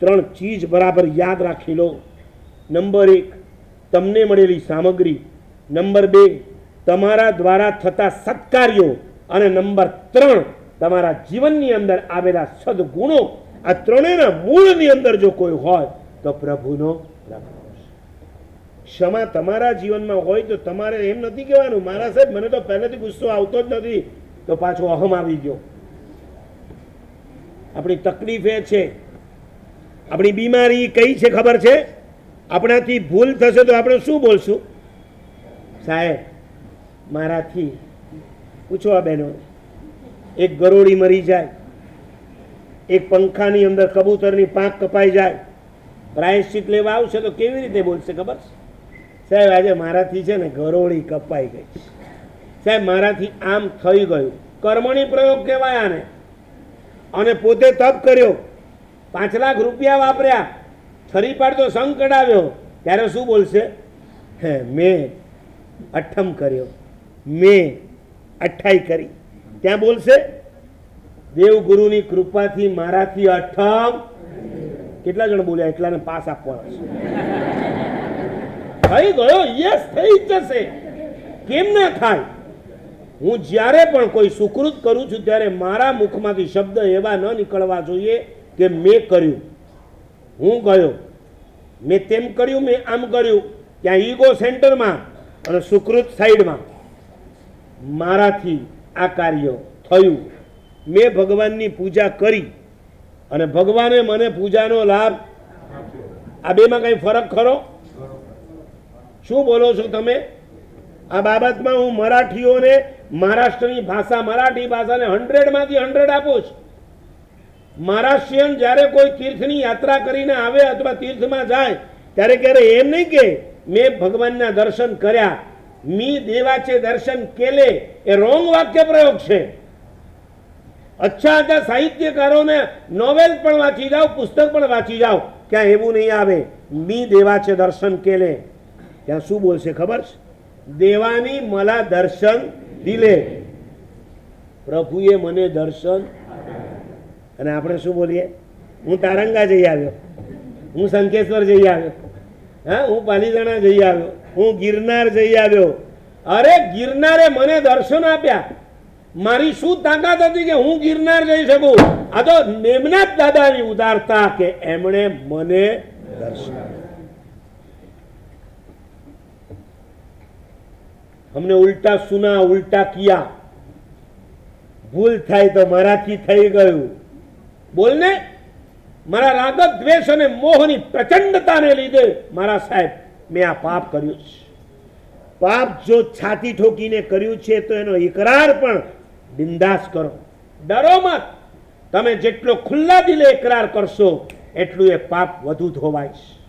ત્રણ ચીજ બરાબર યાદ રાખી લો. નંબર એક, તમને મળેલી સામગ્રી. નંબર બે, તમારા દ્વારા થતા સત્કાર્યો. અને નંબર ત્રણ, તમારા જીવનની અંદર આવેલા સદગુણો. આ ત્રણેયના મૂળની અંદર જો કોઈ હોય, તો પ્રભુનો પ્રભાવ ક્ષમા તમારા જીવનમાં હોય તો તમારે એમ નથી કહેવાનું, મારા સાહેબ, મને તો પહેલેથી ગુસ્સો આવતો જ નથી. તો પાછો અહમ આવી ગયો. આપણી તકલીફ એ છે આપણી બીમારી કઈ છે ખબર છે? આપણાથી ભૂલ થશે તો આપણે શું બોલશું? સાહેબ, મારાથી પૂછો આ બહેનો એક ગરોળી મરી જાય, એક પંખાની અંદર કબૂતરની પાંખ કપાઈ જાય, પ્રાયશ્ચિત લેવા આવશે તો કેવી રીતે બોલશે ખબર સાહેબ, આજે મારાથી છે ને ગરોળી કપાઈ ગઈ સાહેબ, મારાથી આમ થઈ ગયું. કર્મણી પ્રયોગ કહેવાય આને. અને પોતે તપ કર્યો. પાંચ લાખ રૂપિયા વાપર્યા. ફરી પાડતો સંગ કઢાવ્યો. ત્યારે શું બોલશે? હે, મેં અઠમ કર્યો. મેં અઠાઈ કરી. ત્યાં બોલશે, દેવગુરુની કૃપાથી મારાથી અઠમ. કેટલા જણ બોલ્યા? એટલાને પાસ આપવાનો છે. થઈ ગયો? યસ થઈ જશે. કેમ ના થાય? હું જ્યારે પણ કોઈ સુકૃત કરું છું, ત્યારે મારા મુખમાંથી શબ્દ એવા ન નીકળવા જોઈએ કે મેં કર્યું. હું ગયો. મેં તેમ કર્યું, મેં આમ કર્યું. ત્યાં ઈગો સેન્ટરમાં અને સુકૃત સાઈડમાં. મારાથી આ કાર્ય થયું. મેં ભગવાનની પૂજા કરી અને ભગવાને મને પૂજાનો લાભ આ બેમાં કંઈ ફરક ખરો? શું બોલો છો તમે? આ બાબતમાં હું મરાઠીઓને મહારાષ્ટ્રની ભાષા, મરાઠી ભાષાને હંડ્રેડમાંથી હંડ્રેડ આપું છું. મહારાષ્ટ્રીયન જ્યારે કોઈ તીર્થની યાત્રા કરીને આવે અથવા તીર્થમાં જાય, ત્યારે ક્યારે એમ નહીં કે મેં ભગવાનના દર્શન કર્યા. મી દેવાચે દર્શન કેલે, એ રોંગ વાક્ય પ્રયોગ છે. અચ્છા અચ્છા, સાહિત્યકારોને નોવેલ પણ વાંચી જાઓ, પુસ્તક પણ વાંચી જાઓ. ક્યાં એવું નહીં આવે. મી દેવાચે દર્શન કેલે. ત્યાં શું બોલશે ખબર છે? દેવાની મલા દર્શન દિલે. પ્રભુએ મને દર્શન અને આપણે શું બોલીએ? હું તારંગા જઈ આવ્યો. હું શંકેશ્વર જઈ આવ્યો. હા, હું પાલીતાણા જઈ આવ્યો. હું ગિરનાર જઈ આવ્યો. અરે ગિરનારે મને દર્શન આપ્યા. મારી શું તાકાત હતી કે હું ગિરનાર જઈ શકું? આ તો મેમનાથ દાદાની ઉદારતા કે એમણે મને દર્શન અમને ઉલટા સુના, ઉલટા કિયા. ભૂલ થાય તો મારાથી થઈ ગયું. બોલને? મારા રાગ દ્વેષ અને મોહની પ્રચંડતાને લીધે મારા સાહેબ, મેં આ પાપ કર્યું છે. પાપ જો છાતી ઠોકીને કર્યું છે, તો એનો ઇકરાર પણ બિંદાસ કરો. ડરો મત. તમે જેટલો ખુલ્લા દિલે ઇકરાર કરશો, એટલું એ પાપ વધુ ધોવાય છે.